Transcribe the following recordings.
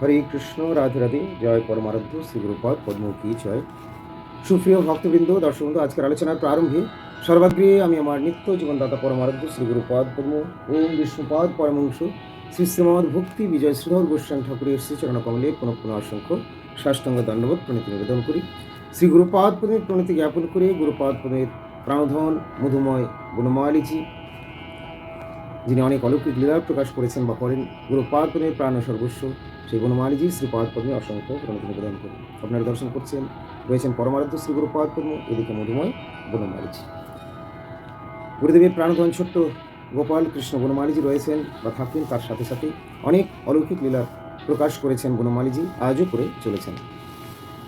হরে কৃষ্ণ, রাধে রাধে, জয় পরমারাধ্য শ্রী গুরুপদ পদ্মকী জয়। সুপ্রিয় ভক্তবৃন্দ, দর্শকবৃন্দ, আজকের আলোচনার প্রারম্ভে সর্বাগ্রে আমি আমার নিত্য জীবনদাতা পরমারাধ্য শ্রী গুরুপদ পদ্ম, ওম বিষ্ণুপদ পরমংশ শ্রী শ্রীমদ ভক্তি বিজয় শ্রীধর গোস্বামী ঠাকুরের শ্রীচরণ কমলে পুনঃ পুনঃ অসংখ্য সাষ্টাঙ্গ দণ্ডবোধ প্রণীতি নিবেদন করি। শ্রী গুরুপাদ পদের প্রণীতি জ্ঞাপন করে গুরুপাদ পদের প্রাণধন, মধুময় গুণমালিজি, যিনি অনেক অলৌকিক লীলা প্রকাশ করেছেন বা করেন, গুরুপাদ পাদপদ্মের প্রাণ সর্বস্ব সেই বনমালীজি শ্রী পাদপদ্মে অসংখ্য প্রণতি নিবেদন করেন আপনারা দর্শন করছেন, রয়েছেন পরমারাধ্য শ্রী গুরু পাদপদ্ম এদিকে মধুময় বনমালীজি গুরুদেবের প্রাণধন ছোট্ট গোপাল কৃষ্ণ বনমালীজি রয়েছেন বা থাকেন তার সাথে সাথে অনেক অলৌকিক লীলা প্রকাশ করেছেন বনমালীজি আজও করে চলেছেন।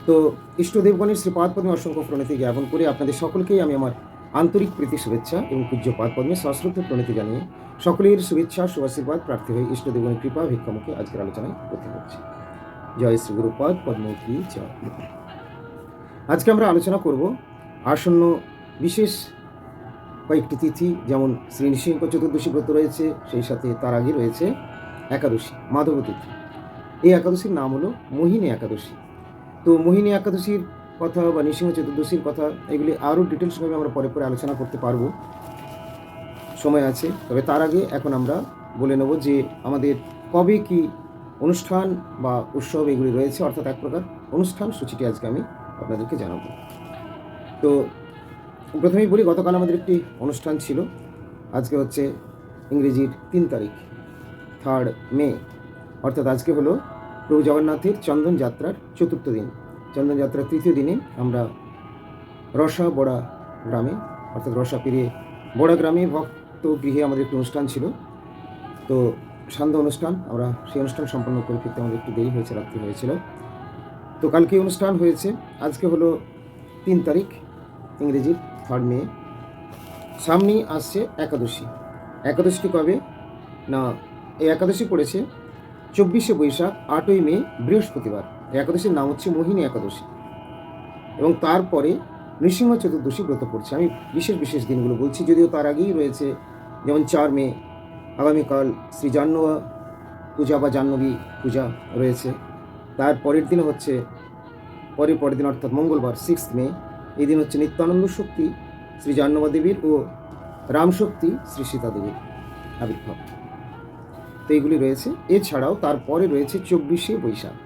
তো ইষ্টদেবগণের শ্রী পাদপদ্মে অসংখ্য প্রণতি জ্ঞাপন করে আপনাদের সকলকেই আমি আমার আন্তরিক প্রীতি, শুভেচ্ছা এবং পূজ্য পাদপদ্মে সশ্রদ্ধ প্রণতি জানিয়ে সকলের শুভেচ্ছা, শুভাশীর্বাদ, প্রার্থী হয়ে ইষ্ট ইষ্টদেবনের কৃপা, ভিক্ষামুখে আজকের আলোচনায় করতে হচ্ছে। জয় শ্রী গুরুপদ পদ্মকী জয়। আজকে আমরা আলোচনা করব আসন্ন বিশেষ কয়েকটি তিথি, যেমন শ্রী নৃসিংহ চতুর্দশী ব্রত রয়েছে, সেই সাথে তার আগে রয়েছে একাদশী, মাধব তিথি। এই একাদশীর নাম হলো মোহিনী একাদশী। তো মোহিনী একাদশীর কথা বা নৃসিংহ চতুর্দশীর কথা, এগুলি আরও ডিটেলসভাবে আমরা পরে পরে আলোচনা করতে পারব। সময় আছে, তবে তার আগে এখন আমরা বলে নেব যে আমাদের কবে কি অনুষ্ঠান বা উৎসব এগুলি রয়েছে, অর্থাৎ এক প্রকার অনুষ্ঠান সূচিটি আজকে আমি আপনাদেরকে জানাব। তো প্রথমেই বলি, গতকাল আমাদের একটি অনুষ্ঠান ছিল। আজকে হচ্ছে ইংরেজির তিন তারিখ, থার্ড মে, অর্থাৎ আজকে হলো প্রভু জগন্নাথের চন্দন যাত্রার চতুর্থ দিন। চন্দন যাত্রার তৃতীয় দিনে আমরা রসা বড়া গ্রামে, অর্থাৎ রসা পেরিয়ে বড়া গ্রামে ভক্ত গৃহে আমাদের একটি অনুষ্ঠান ছিল। তো সান্ধ্য অনুষ্ঠান, আমরা সেই অনুষ্ঠান সম্পন্ন করে ফিরতে আমাদের একটু দেরি হয়েছে, রাত্রি হয়েছিল। তো কালকে অনুষ্ঠান হয়েছে, আজকে হলো তিন তারিখ, ইংরেজির থার্ড মে সামনেই আসছে একাদশী। একাদশীটি কবে? না, এই একাদশী পড়েছে চব্বিশে বৈশাখ, আটই মে, বৃহস্পতিবার। একাদশীর নাম হচ্ছে মোহিনী একাদশী। এবং তারপরে নৃসিংহ চতুর্দশী ব্রত পড়ছে। আমি বিশেষ বিশেষ দিনগুলো বলছি, যদিও তার আগেই রয়েছে যেমন চার মে আগামীকাল শ্রী জাহ্নবা পূজা বা জাহ্নবী পূজা রয়েছে। তার পরের দিন হচ্ছে, পরের পরের দিন অর্থাৎ মঙ্গলবার সিক্স মে, এই দিন হচ্ছে নিত্যানন্দ শক্তি, শ্রী জাহ্নবা দেবীর ও রামশক্তি শ্রী সীতা দেবীর আবির্ভাব। তো এইগুলি রয়েছে। এছাড়াও তারপরে রয়েছে চব্বিশে বৈশাখ।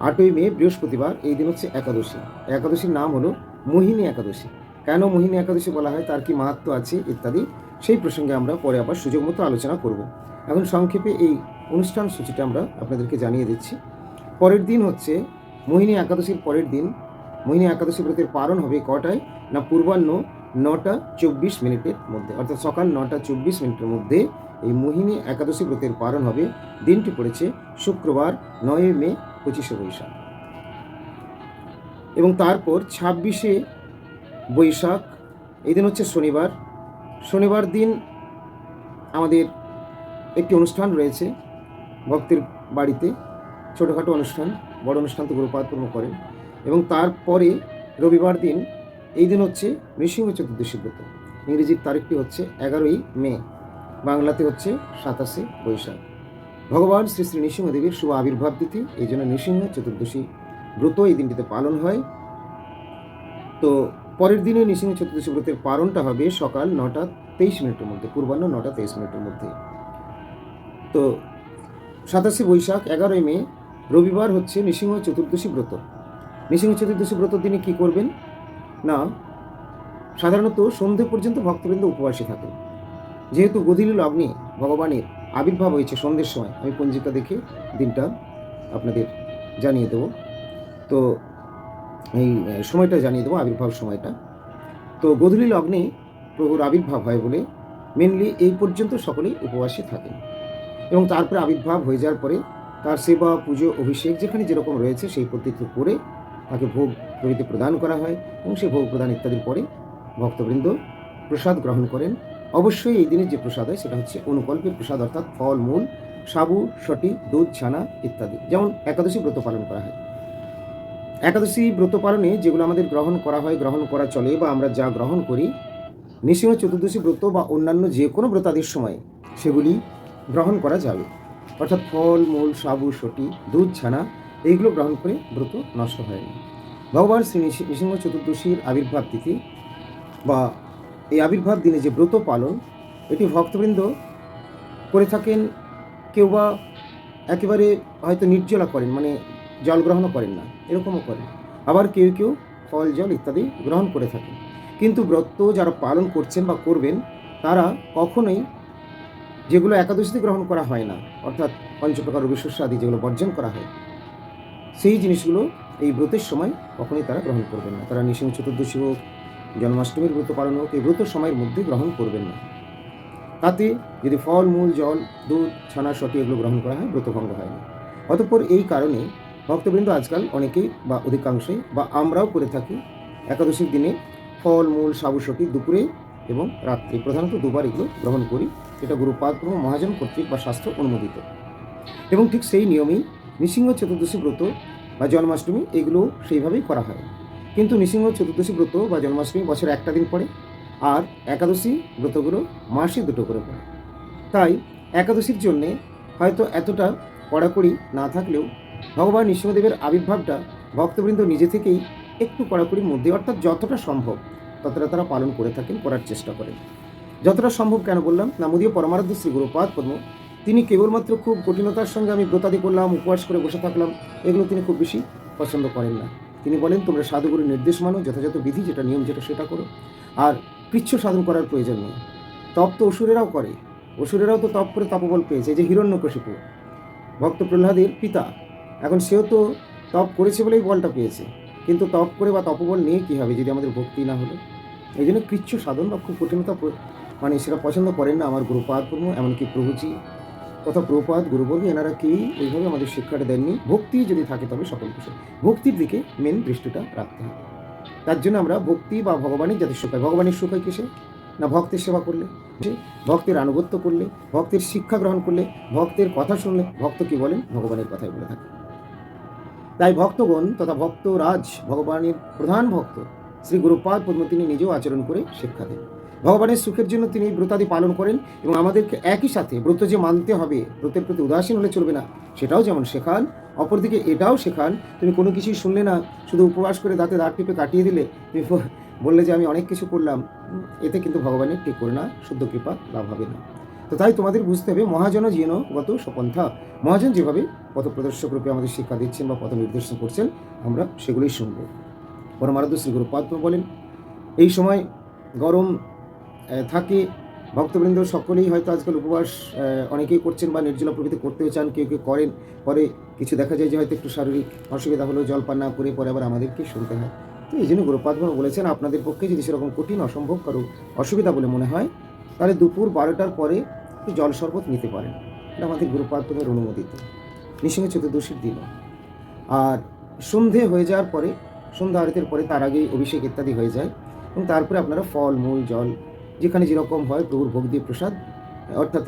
আটই মে, বৃহস্পতিবার, এই দিন হচ্ছে একাদশী। একাদশীর নাম হলো মোহিনী একাদশী। কেন মোহিনী একাদশী বলা হয়? তার কি মাহাত্ম আছে ইত্যাদি সেই প্রসঙ্গে আমরা পরে আবার সুযোগ মতো আলোচনা করব। এখন সংক্ষেপে এই অনুষ্ঠান সূচিটা আমরা আপনাদেরকে জানিয়ে দিচ্ছি। পরের দিন হচ্ছে মোহিনী একাদশীর পরের দিন। মোহিনী একাদশী ব্রতের পালন হবে কটায়? না পূর্বাহ্ন নটা চব্বিশ মিনিটের মধ্যে। অর্থাৎ সকাল নটা চব্বিশ মিনিটের মধ্যে এই মোহিনী একাদশী ব্রতের পালন হবে। দিনটি পড়েছে শুক্রবার নয় মে, পঁচিশে বৈশাখ। এবং তারপর ছাব্বিশে বৈশাখ। এই দিন হচ্ছে শনিবার। শনিবার দিন আমাদের একটি অনুষ্ঠান রয়েছে ভক্তের বাড়িতে, ছোটোখাটো অনুষ্ঠান, বড় অনুষ্ঠান তো গুরুপাতপূর্ণ করেন। এবং তারপরে রবিবার দিন, এই দিন হচ্ছে নৃসিংহ চতুর্দশী ব্রত। ইংরেজির তারিখটি হচ্ছে এগারোই মে, বাংলাতে হচ্ছে সাতাশে বৈশাখ। ভগবান শ্রী শ্রী নৃসিংহদেবীর শুভ আবির্ভাব তিথি, এই জন্য নৃসিংহ চতুর্দশী ব্রত এই দিনটিতে পালন হয়। তো পরের দিনে নৃসিংহ চতুর্দশী ব্রতের পারণটা হবে সকাল নটা তেইশ মিনিটের মধ্যে, পূর্বাহ্ন নটা তেইশ মিনিটের মধ্যে। তো সাতাশে বৈশাখ, এগারোই মে, রবিবার হচ্ছে নৃসিংহ চতুর্দশী ব্রত। নৃসিংহ চতুর্দশী ব্রত দিনে কি করবেন? না, সাধারণত সন্ধে পর্যন্ত ভক্তবৃন্দ উপবাসী থাকেন। যেহেতু গধীল লগ্নে ভগবানের আবির্ভাব হয়েছে সন্ধ্যের সময়, আমি পঞ্জিকা দেখে দিনটা আপনাদের জানিয়ে দেব। তো এই সময়টা জানিয়ে দেবো, আবির্ভাব সময়টা। তো গধূলি লগ্নে প্রভুর আবির্ভাব হয় বলে মেনলি এই পর্যন্ত সকলেই উপবাসে থাকেন। এবং তারপরে আবির্ভাব হয়ে যাওয়ার পরে তার সেবা, পুজো, অভিষেক যেখানে যেরকম রয়েছে সেই পদ্ধতি করে তাকে ভোগ প্রভৃতি প্রদান করা হয় এবং সেই ভোগ প্রদান ইত্যাদির পরে ভক্তবৃন্দ প্রসাদ গ্রহণ করেন। অবশ্যই এই দিনের যে প্রসাদ হয় সেটা হচ্ছে অনুকল্পের প্রসাদ অর্থাৎ ফল, মূল, সাবু, সটি, দুধ, ছানা ইত্যাদি। যেমন একাদশী ব্রত পালন করা হয়। একাদশী ব্রত পালনে যেগুলো আমাদের গ্রহণ করা হয়, গ্রহণ করা চলে বা আমরা যা গ্রহণ করি, নৃসিংহ চতুর্দশী ব্রত বা অন্যান্য যে কোনো ব্রতাদির সময় সেগুলি গ্রহণ করা যাবে। অর্থাৎ ফল, মূল, সাবু, সটি, দুধ, ছানা, এইগুলো গ্রহণ করে ব্রত নষ্ট হয় না। ভগবান শ্রী নৃসি- নৃসিংহ চতুর্দশীর আবির্ভাব তিথি বা এই আবির্ভাব দিনে যে ব্রত পালন, এটি ভক্তবৃন্দ করে থাকেন, কেউ বা একেবারে হয়তো নির্জলা করেন মানে জল গ্রহণও করেন না, এরকমও করেন। আবার কেউ কেউ ফল, জল ইত্যাদি গ্রহণ করে থাকেন। কিন্তু ব্রত যারা পালন করছেন বা করবেন, তারা কখনোই যেগুলো একাদশীতে গ্রহণ করা হয় না, অর্থাৎ পঞ্চপ্রকার রবিশস্য আদি যেগুলো বর্জন করা হয়, সেই জিনিসগুলো এই ব্রতের সময় কখনোই তারা গ্রহণ করবেন না। তারা নৃসিংহ চতুর্দশী হোক, জন্মাষ্টমীর ব্রত পালন হোক, এই ব্রত সময়ের মধ্যে গ্রহণ করবেন না। তাতে যদি ফল, মূল, জল, দুধ, ছানা, সটি এগুলো গ্রহণ করা হয়, ব্রতভঙ্গ হয় না। অতঃপর এই কারণে ভক্তবৃন্দ আজকাল অনেকেই বা অধিকাংশই বা আমরাও করে থাকি একাদশীর দিনে ফল, মূল সাবু সটি দুপুরে এবং রাত্রে। প্রধানত দুবার এগুলো গ্রহণ করি। এটা গুরুপাদ প্রভু মহাজন কর্তৃক বা স্বাস্থ্য অনুমোদিত। এবং ঠিক সেই নিয়মেই নৃসিংহ চতুর্দশী ব্রত বা জন্মাষ্টমী এগুলো সেইভাবেই করা হয়। কিন্তু নৃসিংহ চতুর্দশী ব্রত বা জন্মাষ্টমী বছরে একটা দিন পড়ে আর একাদশী ব্রতগুলো মাসে দুটো করে পড়ে। তাই একাদশীর জন্যে হয়তো এতটা কড়াকড়ি না থাকলেও ভগবান নৃসিংহদেবের আবির্ভাবটা ভক্তবৃন্দ নিজে থেকেই একটু কড়াকড়ির মধ্যে, অর্থাৎ যতটা সম্ভব ততটা তারা পালন করে থাকেন, করার চেষ্টা করেন। যতটা সম্ভব কেন বললাম? না, মোদীয় পরমারাধ্য শ্রী গুরুপাদ পদ্ম, তিনি কেবলমাত্র খুব কঠিনতার সঙ্গে আমি ব্রতাদি করলাম, উপবাস করে বসে থাকলাম, এগুলো তিনি খুব বেশি পছন্দ করেন না। তিনি বলেন, তোমরা সাধুগুরুর নির্দেশ মানো, যথাযথ বিধি যেটা নিয়ম যেটা সেটা করো, আর কৃচ্ছ সাধন করার প্রয়োজন নেই। তপ তো অসুরেরাও করে, অসুরেরাও তো তপ করে তপবল পেয়েছে যে হিরণ্যকশিপু। ভক্ত প্রহ্লাদের পিতা এখন সেও তো তপ করেছে বলেই বলটা পেয়েছে। কিন্তু তপ করে বা তপবল নিয়ে কী হবে যদি আমাদের ভক্তি না হলো? এই জন্য কৃচ্ছ সাধন বা খুব কঠিনতা মানে সেটা পছন্দ করেন না আমার গুরুপাদ প্রভু এমনকি প্রভুজি। তথা প্রভুপাদ গুরুবর্গ এনারা কেউই এইভাবে আমাদের শিক্ষাটা দেননি। ভক্তি যদি থাকে তবে সকল কিছু। ভক্তির দিকে মেন দৃষ্টিটা রাখতে হবে। তার জন্য আমরা ভক্তি বা ভগবানের যাতে সুখ হয় ভগবানের সুখ হয় কিসে? না ভক্তের সেবা করলে? ভক্তের আনুগত্য করলে? ভক্তের শিক্ষা গ্রহণ করলে? ভক্তের কথা শুনলে? ভক্ত কী বলেন? ভগবানের কথাই বলে থাকে। তাই ভক্তগণ তথা ভক্তরাজ, ভগবানের প্রধান ভক্ত, শ্রী গুরুপাদ পদ্ম তিনি নিজেও আচরণ করে শিক্ষা দেন। ভগবানের সুখের জন্য তিনি ব্রতাদি পালন করেন এবং আমাদেরকে একই সাথে ব্রত যে মানতে হবে, ব্রতের প্রতি উদাসীন হলে চলবে না, সেটাও যেমন শেখান, অপরদিকে এটাও শেখান, তুমি কোনো কিছুই শুনলে না, শুধু উপবাস করে দাঁতে দাঁত টিপে কাটিয়ে দিলে, তুমি বললে যে, আমি অনেক কিছু করলাম এতে কিন্তু ভগবানের ঠিক করে না শুদ্ধ কৃপা লাভ হবে না। তো তাই তোমাদের বুঝতে হবে, মহাজন গত সপন্থা। মহাজন যেভাবে পথ প্রদর্শক রূপে আমাদের শিক্ষা দিচ্ছেন বা পথ নির্দেশন করছেন, আমরা সেগুলোই শুনব। পরমারাধ্য শ্রী গুরুপাদ বলেন, এই সময় গরম থাকে। ভক্তবৃন্দ সকলেই হয়তো আজকাল উপবাস অনেকেই করছেন বা নির্জলা প্রকৃতি করতেও চান, কেউ কেউ করেন। পরে কিছু দেখা যায় যে হয়তো একটু শারীরিক অসুবিধা হলেও জল পান না করে পরে আবার আমাদেরকে শুনতে হয়। তো এই জন্য গুরুপাদ বলেছেন, আপনাদের পক্ষে যদি সেরকম কঠিন অসম্ভব কারও অসুবিধা বলে মনে হয়, তাহলে দুপুর বারোটার পরে একটু জল শরবত নিতে পারেন। এটা আমাদের গুরুপাদ্যমের অনুমোদিত। নৃসিংহ চতুর্দশীর দিন আর সন্ধে হয়ে যাওয়ার পরে, সন্ধ্যা আরতির পরে তার আগেই অভিষেক ইত্যাদি হয়ে যায় এবং তারপরে আপনারা ফল, মূল, জল, যেখানে যেরকম হয় প্রভুর ভোগ দিয়ে প্রসাদ, অর্থাৎ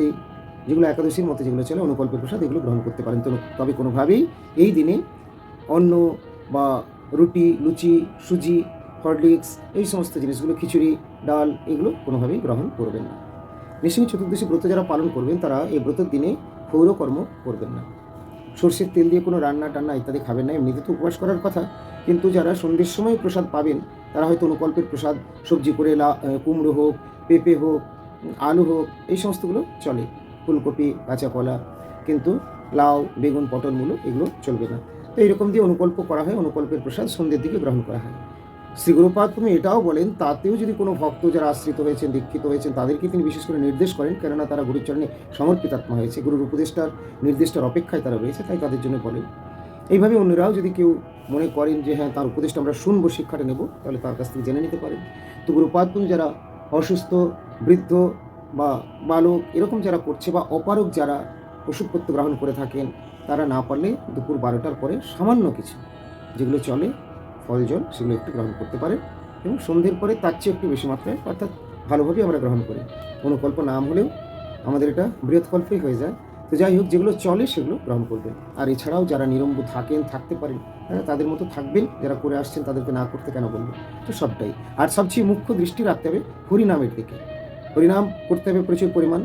যেগুলো একাদশীর মতো যেগুলো চলে অনুকল্পের প্রসাদ, এগুলো গ্রহণ করতে পারেন। তো তবে কোনোভাবেই এই দিনে অন্ন বা রুটি, লুচি, সুজি, হরলিক্স, এই সমস্ত জিনিসগুলো, খিচুড়ি, ডাল, এগুলো কোনোভাবেই গ্রহণ করবেন না। নৃসিংহ চতুর্দশী ব্রত যারা পালন করবেন, তারা এই ব্রতের দিনে ক্ষৌরকর্ম করবেন না। সর্ষের তেল দিয়ে কোনো রান্না টান্না ইত্যাদি খাবেন না, এমনিতে তো উপবাস করার কথা। কিন্তু যারা সন্ধ্যের সময় প্রসাদ পাবেন, তারা হয়তো অনুকল্পের প্রসাদ, সবজি করে লা কুমড়ো হোক, পেঁপে হোক, আলু হোক, এই সমস্তগুলো চলে। ফুলকপি কাঁচা কলা কিন্তু লাউ, বেগুন, পটল, মূলো এগুলো চলবে না। তো এইরকম দিয়ে অনুকল্প করা হয়, অনুকল্পের প্রসাদ সন্ধ্যের দিকে গ্রহণ করা হয়। শ্রী গুরুপাদ তুমি এটাও বলেন, তাতেও যদি কোনো ভক্ত যারা আশ্রিত হয়েছেন, দীক্ষিত হয়েছেন, তাদেরকে তিনি বিশেষ করে নির্দেশ করেন, কেননা তারা গুরুচরণে সমর্পিতাত্মা হয়েছে। গুরুর উপদেষ্টার নির্দিষ্টার অপেক্ষায় তারা রয়েছে, তাই তাদের জন্য বলেন। এইভাবে অন্যরাও যদি কেউ মনে করেন যে হ্যাঁ তার উপদেশটা আমরা শুনব, শিক্ষাটা নেব, তাহলে তার কাছ থেকে জেনে নিতে পারেন। তো গুরুপাদ তুমি যারা অসুস্থ, বৃদ্ধ বা বালক, এরকম যারা করছে বা অপারক যারা ওষুধপত্র গ্রহণ করে থাকেন, তারা না পারলে দুপুর বারোটার পরে সামান্য কিছু, যেগুলো চলে ফল জল সেগুলো একটু গ্রহণ করতে পারেন এবং সন্ধ্যের পরে তার চেয়ে একটু বেশি মাত্রায়, অর্থাৎ ভালোভাবেই আমরা গ্রহণ করি। কোনো কল্প নাম হলেও আমাদের এটা বৃহৎকল্পই হয়ে যায়। তো যাই হোক, যেগুলো চলে সেগুলো গ্রহণ করবেন। আর এছাড়াও যারা নিরম্ব থাকেন, থাকতে পারেন তারা তাদের মতো থাকবেন, যারা করে আসছেন তাদেরকে না করতে কেন বলব? তো সবটাই। আর সবচেয়ে মুখ্য দৃষ্টি রাখতে হবে হরিনামের দিকে। হরিনাম করতে হবে প্রচুর পরিমাণ।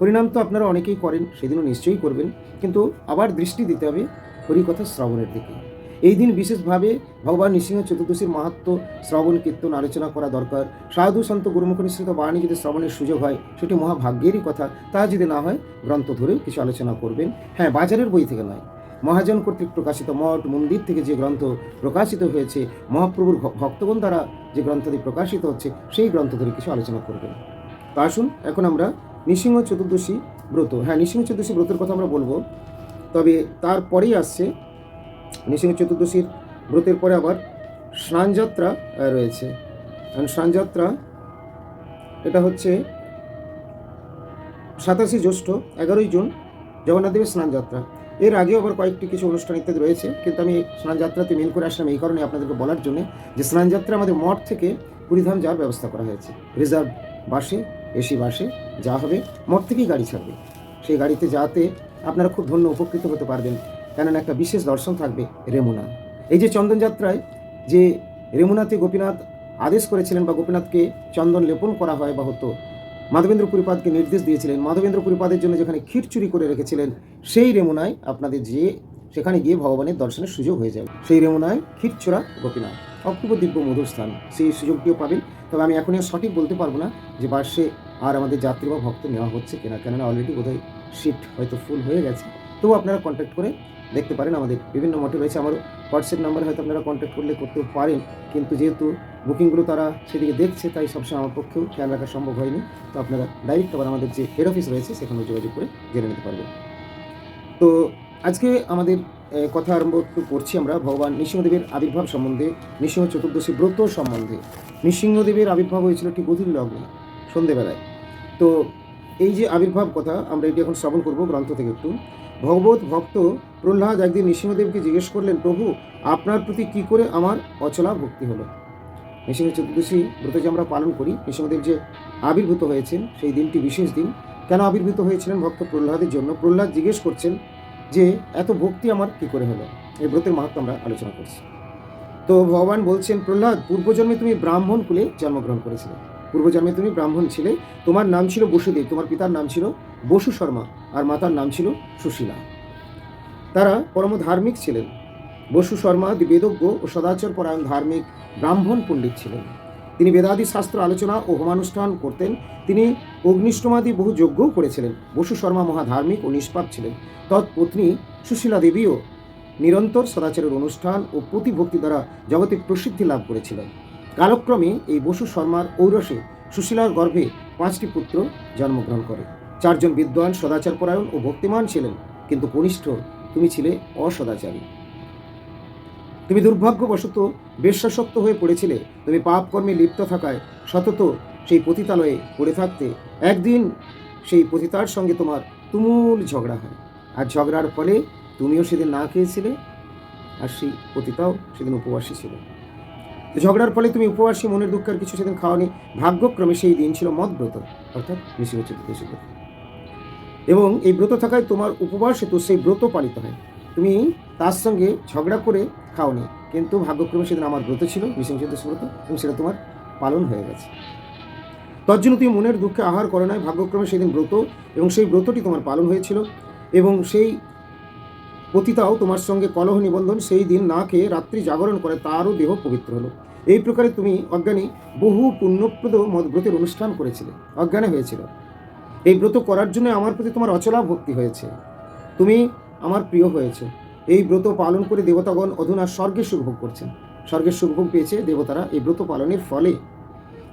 হরিনাম তো আপনারা অনেকেই করেন, সেদিনও নিশ্চয়ই করবেন। কিন্তু আবার দৃষ্টি দিতে হবে হরিকথা শ্রবণের দিকে। এই দিন বিশেষভাবে ভগবান নৃসিংহ চতুর্দশীর মাহাত্ম শ্রবণ কীর্তন আলোচনা করা দরকার। সাধু সন্ত গুরুমুখ বাণী যদি শ্রবণের সুযোগ হয়, সেটি মহাভাগ্যেরই কথা। তা যদি না হয়, গ্রন্থ ধরেও কিছু আলোচনা করবেন। হ্যাঁ বাজারের বই থেকে নয়। মহাজন কর্তৃক প্রকাশিত মঠ মন্দির থেকে যে গ্রন্থ প্রকাশিত হয়েছে, মহাপ্রভুর ভক্তগণ দ্বারা যে গ্রন্থটি প্রকাশিত হচ্ছে, সেই গ্রন্থ ধরে কিছু আলোচনা করবেন। তো আসুন, এখন আমরা নৃসিংহ চতুর্দশী ব্রত। হ্যাঁ নৃসিংহ চতুর্দশী ব্রতের কথা আমরা বলব। তবে তারপরেই আসছে নৃসিংহ চতুর্দশীর ব্রতের পরে আবার স্নানযাত্রা রয়েছে। কারণ স্নানযাত্রা, এটা হচ্ছে সাতাশে জ্যৈষ্ঠ, এগারোই জুন, জগন্নাথ দেবের স্নানযাত্রা। এর আগেও আবার কয়েকটি কিছু অনুষ্ঠান ইত্যাদি রয়েছে, কিন্তু আমি স্নানযাত্রাতে মেন করে আসলাম এই কারণে আপনাদেরকে বলার জন্য যে স্নানযাত্রা আমাদের মঠ থেকে পুরীধাম যাওয়ার ব্যবস্থা করা হয়েছে। রিজার্ভ বাসে, এসি বাসে যা হবে, মঠ থেকেই গাড়ি ছাড়বে। সেই গাড়িতে যাতে আপনারা খুব ধন্য উপকৃত হতে পারবেন। কেননা একটা বিশেষ দর্শন থাকবে রেমুনা। এই যে চন্দন যাত্রায় যে রেমুনাতে গোপীনাথ আদেশ করেছিলেন বা গোপীনাথকে চন্দন লেপন করা হয় বা হতো, মাধবেন্দ্র পুরীপাদকে নির্দেশ দিয়েছিলেন, মাধবেন্দ্র পুরীপাদের জন্য যেখানে ক্ষীর চুরি করে রেখেছিলেন, সেই রেমুনায় আপনাদের যে সেখানে গিয়ে ভগবানের দর্শনের সুযোগ হয়ে যাবে। সেই রেমুনায় ক্ষীরচোরা গোপীনাথ। অপূর্ব দিব্য মধুর স্থান। সেই সুযোগটিও পাবেন। তবে আমি এখনই আর সঠিক বলতে পারব না যে বাসে আর আমাদের যাত্রী বা ভক্ত নেওয়া হচ্ছে কিনা, কেননা অলরেডি বোধহয় সিট হয়তো ফুল হয়ে গেছে। তবু আপনারা কন্ট্যাক্ট করে দেখতে পারেন, আমাদের বিভিন্ন মঠে রয়েছে। আমার হোয়াটসঅ্যাপ নাম্বারে হয়তো আপনারা কন্ট্যাক্ট করলে করতেও পারেন, কিন্তু যেহেতু বুকিংগুলো তারা সেদিকে দেখছে, তাই সবসময় আমার পক্ষেও খেয়াল রাখা সম্ভব হয়নি। তো আপনারা ডাইরেক্ট আবার আমাদের যে হেড অফিস রয়েছে, সেখানে যোগাযোগ করে জেনে নিতে পারবেন। তো আজকে আমাদের কথা আরম্ভ করছি আমরা। ভগবান নৃসিংহদেবের আবির্ভাব সম্বন্ধে, নৃসিংহ চতুর্দশী ব্রত সম্বন্ধে। নৃসিংহদেবের আবির্ভাব হয়েছিল ঠিক গভীর লগ্নে, সন্ধেবেলায়। তো এই যে আবির্ভাব কথা আমরা এটি এখন শ্রবণ করব, গ্রন্থ থেকে একটু। ভগবত ভক্ত প্রহ্লাদ একদিন নৃসিংহদেবকে জিজ্ঞেস করলেন, প্রভু, আপনার প্রতি কি করে আমার অচলা ভক্তি হলো? নৃসিংহ চতুর্দশী ব্রত যে আমরা পালন করি, নৃসিংহদেব যে আবির্ভূত হয়েছেন, সেই দিনটি বিশেষ দিন। কেন আবির্ভূত হয়েছিলেন ভক্ত প্রহ্লাদের জন্য? প্রহ্লাদ জিজ্ঞেস করছেন যে, এত ভক্তি আমার কি করে হলো? এই ব্রতের মাহাত্ম আমরা আলোচনা করছি। তো ভগবান বলছেন, প্রহ্লাদ, পূর্বজন্মে তুমি ব্রাহ্মণ কুলে জন্মগ্রহণ করেছিলে। পূর্বজন্মে তুমি ব্রাহ্মণ ছিলে। তোমার নাম ছিল বসুদেব, তোমার পিতার নাম ছিল বসু শর্মা আর মাতার নাম ছিল সুশীলা। তারা পরম ধার্মিক ছিলেন। বসু শর্মা বেদজ্ঞ ও সদাচর পরায়ণ ধার্মিক ব্রাহ্মণ পণ্ডিত ছিলেন। তিনি বেদাদি শাস্ত্র আলোচনা ও হোমানুষ্ঠান করতেন। তিনি অগ্নিষ্টমাদি বহু যজ্ঞও করেছিলেন। বসু শর্মা মহাধার্মিক ও নিষ্পাপ ছিলেন। তৎপত্নী সুশীলা দেবীও নিরন্তর সদাচারের অনুষ্ঠান ও প্রতিভক্তি দ্বারা জগতে প্রসিদ্ধি লাভ করেছিলেন। কালক্রমে এই বসু শর্মার ঔরসে সুশীলার গর্ভে পাঁচটি পুত্র জন্মগ্রহণ করে। চারজন বিদ্বান সদাচার পরায়ণ ও ভক্তিমান ছিলেন, কিন্তু কনিষ্ঠ, তুমি ছিলে অসদাচারী। তুমি দুর্ভাগ্যবশত বেশ্যাসক্ত হয়ে পড়েছিলে, তুমি পাপ কর্মে লিপ্ত থাকায় সতত সেই পতিতালয়ে পড়ে থাকতে, একদিন সেই পতিতার সঙ্গে তোমার তুমুল ঝগড়া হয়, আর ঝগড়ার ফলে তুমিও সেদিন না খেয়েছিলে, আর সেই পতিতাও সেদিন উপবাসী ছিল। ঝগড়ার ফলে তুমি উপবাসী, মনের দুঃখের কিছু সেদিন খাওয়ানি ভাগ্যক্রমে সেই দিন ছিল মদব্রত, অর্থাৎ নৃসিংহ চতুর্দশী ব্রত এবং এই ব্রত থাকায় তোমার উপবাস হেতু সেই ব্রত পালিত হয়। তুমি তার সঙ্গে ঝগড়া করে খাও খাওনি। কিন্তু ভাগ্যক্রমে সেদিন আমার ব্রত ছিল চতুর্দশী ব্রত, এবং সেটা তোমার পালন হয়ে গেছে। তার জন্য তুমি মনের দুঃখে আহার করে নাই, ভাগ্যক্রমে সেদিন ব্রত, এবং সেই ব্রতটি তোমার পালন হয়েছিল, এবং সেই পতিতাও তোমার সঙ্গে কলহ নিবন্ধন সেই দিন না খেয়ে রাত্রি জাগরণ করে তারও দেহ পবিত্র হলো। এই প্রকারে তুমি অজ্ঞানী, বহু পুণ্যপ্রদ মদ ব্রতের অনুষ্ঠান করেছিলে, অজ্ঞানে হয়েছিল। এই ব্রত করার জন্য আমার প্রতি তোমার অচলা ভক্তি হয়েছে। তুমি আমার প্রিয় হয়েছে। এই ব্রত পালন করে দেবতাগণ অধুনা স্বর্গের সুখভোগ করছেন। স্বর্গের সুখভোগ পেয়েছে দেবতারা এই ব্রত পালনের ফলে।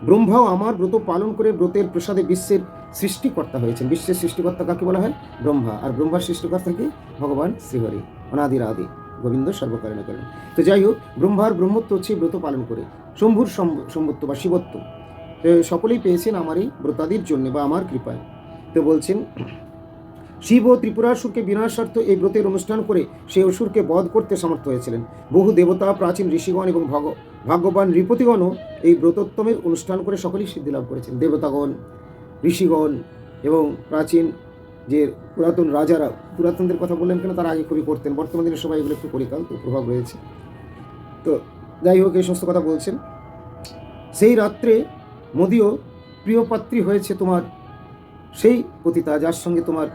ব্রহ্মাও আমার ব্রত পালন করে ব্রতের প্রসাদে বিশ্বের সৃষ্টিকর্তা হয়েছেন। বিশ্বের সৃষ্টিকর্তা কাকে বলা হয়? ব্রহ্মা। আর ব্রহ্মার সৃষ্টিকর্তাকে ভগবান শ্রীহরি। অনাদির আদি গোবিন্দ সর্বকারণ করেন। তো যাই হোক, ব্রহ্মার ব্রহ্মত্ব হচ্ছে ব্রত পালন করে। শম্ভুর সম্ভ- সম্ভত্ব বা শিবত্ব। সকলেই পেয়েছেন আমার এই ব্রতাদির জন্য বা আমার কৃপায়। তো বলছেন, শিব ও ত্রিপুরাসুরকে বিনাশার্থ এই ব্রতের অনুষ্ঠান করে সেই অসুরকে বধ করতে সমর্থ হয়েছিলেন। বহু দেবতা, প্রাচীন ঋষিগণ এবং ভগ, ভাগ্যবান নৃপতিগণও এই ব্রতোত্তমের অনুষ্ঠান করে সকলেই সিদ্ধি লাভ করেছেন। দেবতাগণ, ঋষিগণ এবং প্রাচীন যে পুরাতন রাজারা, পুরাতনদের কথা বললেন কেন তারা আগে খুবই করতেন? বর্তমান দিনে সবাই এগুলো একটু পরিকাল তো প্রভাব রয়েছে। তো যাই হোক, এই সমস্ত কথা বলছেন। সেই রাত্রে মোদিও প্রিয়পাত্রী হয়েছে তোমার সেই পতিতা যার সঙ্গে তোমার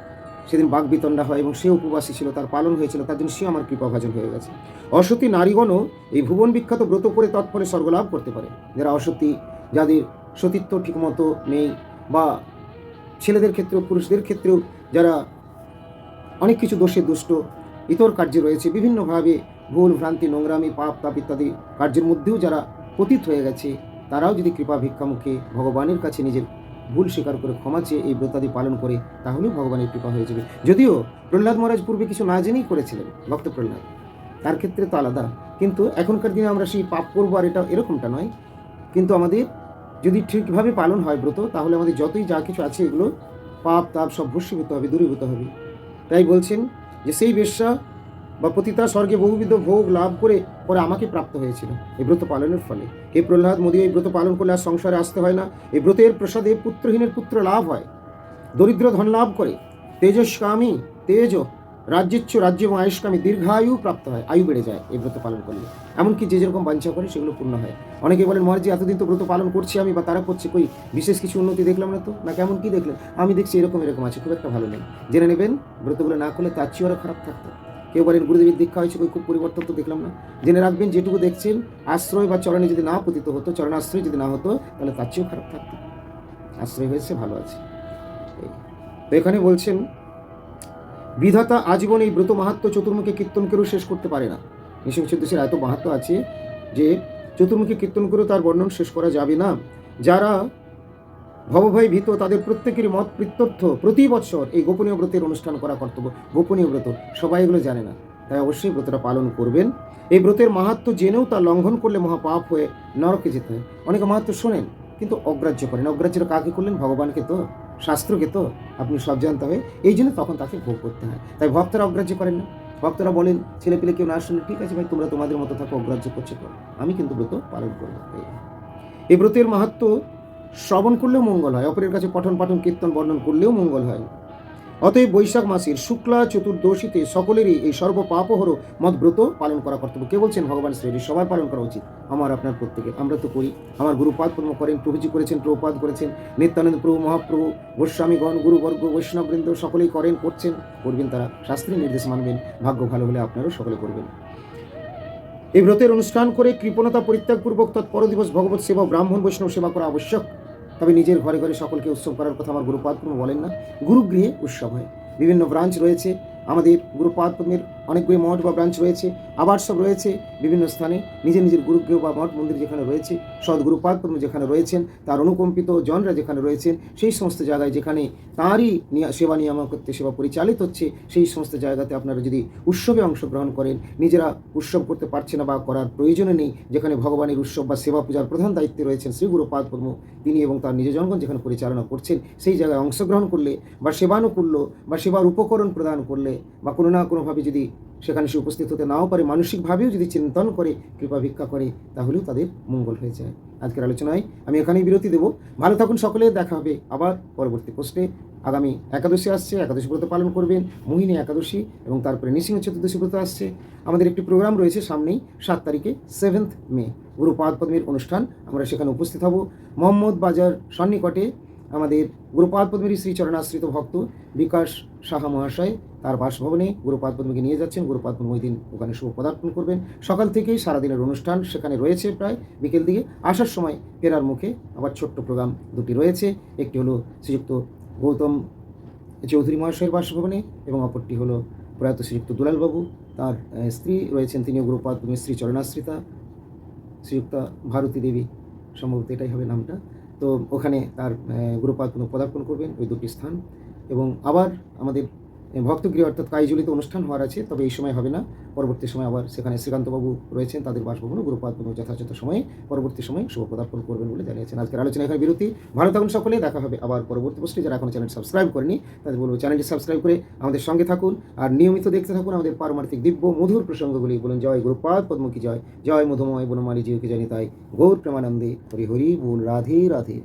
সেদিন বাগবিতণ্ডা হয় এবং সে উপবাসী ছিল, তার পালন হয়েছিল, তার জন্য সে আমার কৃপাভাজন হয়ে গেছে। অসতী নারীগণও এই ভুবন বিখ্যাত ব্রত করে তৎপরে স্বর্গলাভ করতে পারে। যারা অসতী, যাদের সতীত্ব ঠিকমতো নেই বা ছেলেদের ক্ষেত্রেও, পুরুষদের ক্ষেত্রেও যারা অনেক কিছু দোষে দুষ্ট, ইতর কার্যে রয়েছে, বিভিন্নভাবে ভুল, ভ্রান্তি, নোংরামি, পাপ, তাপ ইত্যাদি কার্যের মধ্যেও যারা পতিত হয়ে গেছে, তারাও যদি কৃপা ভিক্ষামুখে ভগবানের কাছে নিজের ভুল স্বীকার করে ক্ষমা চেয়ে এই ব্রতাদি পালন করে, তাহলেও ভগবানের কৃপা হয়ে যাবে। যদিও প্রহ্লাদ মহারাজ পূর্বে কিছু না জেনেই করেছিলেন, ভক্ত প্রহ্লাদ। তার ক্ষেত্রে তো আলাদা। কিন্তু এখনকার দিনে আমরা সেই পাপ করব আর এটা এরকমটা নয়। কিন্তু আমাদের যদি ঠিকভাবে পালন হয় ব্রত, তাহলে আমাদের যতই যা কিছু আছে এগুলো পাপ, তাপ সব ভস্মীভূত হবে, দূরীভূত হবে। তাই বলছেন যে সেই বেশ্যা বা পতিতা স্বর্গে বহুবিধ ভোগ লাভ করে পরে আমাকে প্রাপ্ত হয়েছিল। এই ব্রত পালনের ফলে। হে প্রহ্লাদ মোদী এই ব্রত পালন করলে আর সংসারে আসতে হয় না। এই ব্রতের প্রসাদে পুত্রহীনের পুত্র লাভ হয়। দরিদ্র ধন লাভ করে। তেজস্কামী, তেজ, রাজ্যেচ্ছ, রাজ্য এবং আয়ুষ্কামী দীর্ঘায়ু প্রাপ্ত হয়। আয়ু বেড়ে যায় এই ব্রত পালন করলে। এমনকি যে যেরকম বাঞ্ছা করে, সেগুলো পূর্ণ হয়। অনেকে বলেন, মহারাজি এতদিন তো ব্রত পালন করছি আমি বা তারা করছে, কই বিশেষ কিছু উন্নতি দেখলাম না তো? না কেমন কি দেখলেন? আমি দেখছি এরকম এরকম আছে, খুব একটা ভালো নেই। জেনে নেবেন, ব্রতগুলো না করলে তার চেয়ে আরও খারাপ থাকতো। কেউ বলেন গুরুদেবের দীক্ষা হয়েছে কই খুব পরিবর্তন তো দেখলাম না। জেনে রাখবেন, যেটুকু দেখছেন, আশ্রয় বা চরণে যদি না পতিত হতো, চরণাশ্রয় যদি না হতো, তাহলে তার চেয়েও খারাপ থাকতো। আশ্রয় হয়েছে, ভালো আছে। তো এখানে বলছেন, বিধাতা আজীবন এই ব্রত মাহাত্ম চতুর্মুখী কীর্তন করেও শেষ করতে পারে না। নিঃসংসদেশের এত মাহাত্ম আছে যে, চতুর্মুখী কীর্তন করেও তার বর্ণন শেষ করা যাবে না। যারা ভবভয় ভীত তাদের প্রত্যেকের মত প্রত্যর্থ প্রতি বছর এই গোপনীয় ব্রতের অনুষ্ঠান করা কর্তব্য। গোপনীয় ব্রত, সবাই এগুলো জানে না। তাই অবশ্যই ব্রতটা পালন করবেন। এই ব্রতের মাহাত্ম জেনেও তা লঙ্ঘন করলে মহাপাপ হয়ে নরকে যেতে হয়। অনেকে মাহাত্ম শোনেন, কিন্তু অগ্রাহ্য করেন। অগ্রাহ্যটা কাকে করলেন? ভগবানকে তো? শাস্ত্রকে তো? আপনি সব জানতে হবে। এই জন্য তখন তাকে ভোগ করতে হয়। তাই ভক্তরা অগ্রাহ্য করেন না। ভক্তরা বলেন ছেলে পেলে কেউ না শুনলে ঠিক আছে, ভাই, তোমরা তোমাদের মতো থাকো, অগ্রাহ্য করছে তো আমি কিন্তু ব্রত পালন করব। এই ব্রতের মাহাত্ম শ্রবণ করলেও মঙ্গল হয়, অপরের কাছে পঠন পাঠন কীর্তন বর্ণন করলেও মঙ্গল হয়। অতএব বৈশাখ মাসের শুক্লা চতুর্দশীতে সকলেরই এই সর্বপাপহর মতব্রত পালন করা কর্তব্য। কে বলছেন? ভগবান শ্রী সবার পালন করা উচিত। আমার, আপনার প্রত্যেকের, আমরা তো করি। আমার গুরুপাদ পূর্ণ করেন, প্রভুজি করেছেন, প্রভুপাদ করেছেন, নিত্যানন্দ প্রভু, মহাপ্রভু, গোস্বামীগণ, গুরুবর্গ, বৈষ্ণববৃন্দ, সকলেই করেন, করছেন, করবেন তারা। শাস্ত্রীয় নির্দেশ মানবেন, ভাগ্য ভালো হলে আপনারাও সকলে করবেন। এই ব্রতের অনুষ্ঠান করে কৃপণতা পরিত্যাগপূর্বক তৎপর দিবস ভগবৎ সেবা ব্রাহ্মণ বৈষ্ণব সেবা করা আবশ্যক। তবে নিজের ঘরে ঘরে সকলকে উৎসব করার কথা আমার গুরুপাদ বলেন না। গুরুগৃহে উৎসব হয়। বিভিন্ন ব্রাঞ্চ রয়েছে। আমাদের গুরুপাদ পূর্ণের অনেকগুলি মঠ বা ব্রাঞ্চ রয়েছে, আবার সব রয়েছে বিভিন্ন স্থানে। নিজের নিজের গুরুগৃহ বা মঠ মন্দির যেখানে রয়েছে সৎ গুরুপাদ পূর্ণ যেখানে রয়েছেন, তার অনুকম্পিত জনরা যেখানে রয়েছেন, সেই সমস্ত জায়গায় যেখানে তাঁরই সেবা নিয়ামক করতে সেবা পরিচালিত হচ্ছে, সেই সমস্ত জায়গাতে আপনারা যদি উৎসবে অংশগ্রহণ করেন, নিজেরা উৎসব করতে পারছে না বা করার প্রয়োজনে নেই, যেখানে ভগবানের উৎসব বা সেবা পূজার প্রধান দায়িত্বে রয়েছেন শ্রী গুরুপাদ পদ্ম তিনি এবং তার নিজ জনগণ যেখানে পরিচালনা করছেন, সেই জায়গায় অংশগ্রহণ করলে বা সেবানুকূল্য বা সেবার উপকরণ প্রদান করলে বা কোনো না কোনোভাবে যদি সেখানে সে উপস্থিত হতে নাও পারে, মানসিকভাবেও যদি চিন্তন করে, কৃপা ভিক্ষা করে, তাহলেও তাদের মঙ্গল হয়ে যায়। আজকের আলোচনায় আমি এখানেই বিরতি দেব। ভালো থাকুন সকলে, দেখা হবে আবার পরবর্তী পোস্টে আগামী একাদশী আসছে, একাদশী ব্রত পালন করবেন, মোহিনী একাদশী এবং তারপরে নৃসিংহ চতুর্দশী ব্রত আসছে। আমাদের একটি প্রোগ্রাম রয়েছে সামনেই, সাত তারিখে সেভেন্থ মে গুরু পদ্মের অনুষ্ঠান, আমরা সেখানে উপস্থিত হব। মোহাম্মদ বাজার সন্নিকটে আমাদের গুরুপাদ পদ্মের শ্রী চরণাশ্রিত ভক্ত বিকাশ সাহা মহাশয় তার বাসভবনে গুরুপাদ পদ্মকে নিয়ে যাচ্ছেন। গুরুপাদ পদ্ম ওই দিন ওখানে শুভ পদার্পণ করবেন। সকাল থেকেই সারাদিনের অনুষ্ঠান সেখানে রয়েছে প্রায়। বিকেল দিকে আসার সময় ফেরার মুখে আবার ছোট্ট প্রোগ্রাম দুটি রয়েছে। একটি হলো শ্রীযুক্ত গৌতম চৌধুরী মহাশয়ের বাসভবনে এবং অপরটি হলো প্রয়াত শ্রীযুক্ত দুলালবাবু। তার স্ত্রী রয়েছেন তিনিও গুরুপাদ পদ্মের শ্রী চরণাশ্রিতা শ্রীযুক্তা ভারতী দেবী, সম্ভবত এটাই হবে নামটা। তো ওখানে তার গুরুপাদ পদ্ম পদার্পণ করবেন ওই দুটি স্থান এবং আবার আমাদের ভক্তগৃহ অর্থাৎ কাইজুলিতে অনুষ্ঠান হওয়ার আছে, তবে এই সময় হবে না। পরবর্তী সময় আবার সেখানে শ্রীকান্তবাবু রয়েছেন, তাদের বাসভবন গুরুপাদ পদ্ম যথাযথ সময়ে পরবর্তী সময়ে শুভ পদার্পণ করবেন বলে জানিয়েছেন। আজকের আলোচনা এখানে বিরতি। ভালো থাকুন সকলে, দেখা হবে আবার পরবর্তী পোস্টে যারা এখন চ্যানেল সাবস্ক্রাইব করেনি, তাদের বলব চ্যানেলটি সাবস্ক্রাইব করে আমাদের সঙ্গে থাকুন। আর নিয়মিত দেখতে থাকুন আমাদের পারমার্থিক দিব্য, মধুর প্রসঙ্গগুলি। বলুন, জয় গুরুপাদ পদ্ম কি জয়। জয় মধুময়, বনমালী জিও কি জানি তাই। গৌর প্রেমানন্দে, হরি হরি, বল, রাধে রাধে।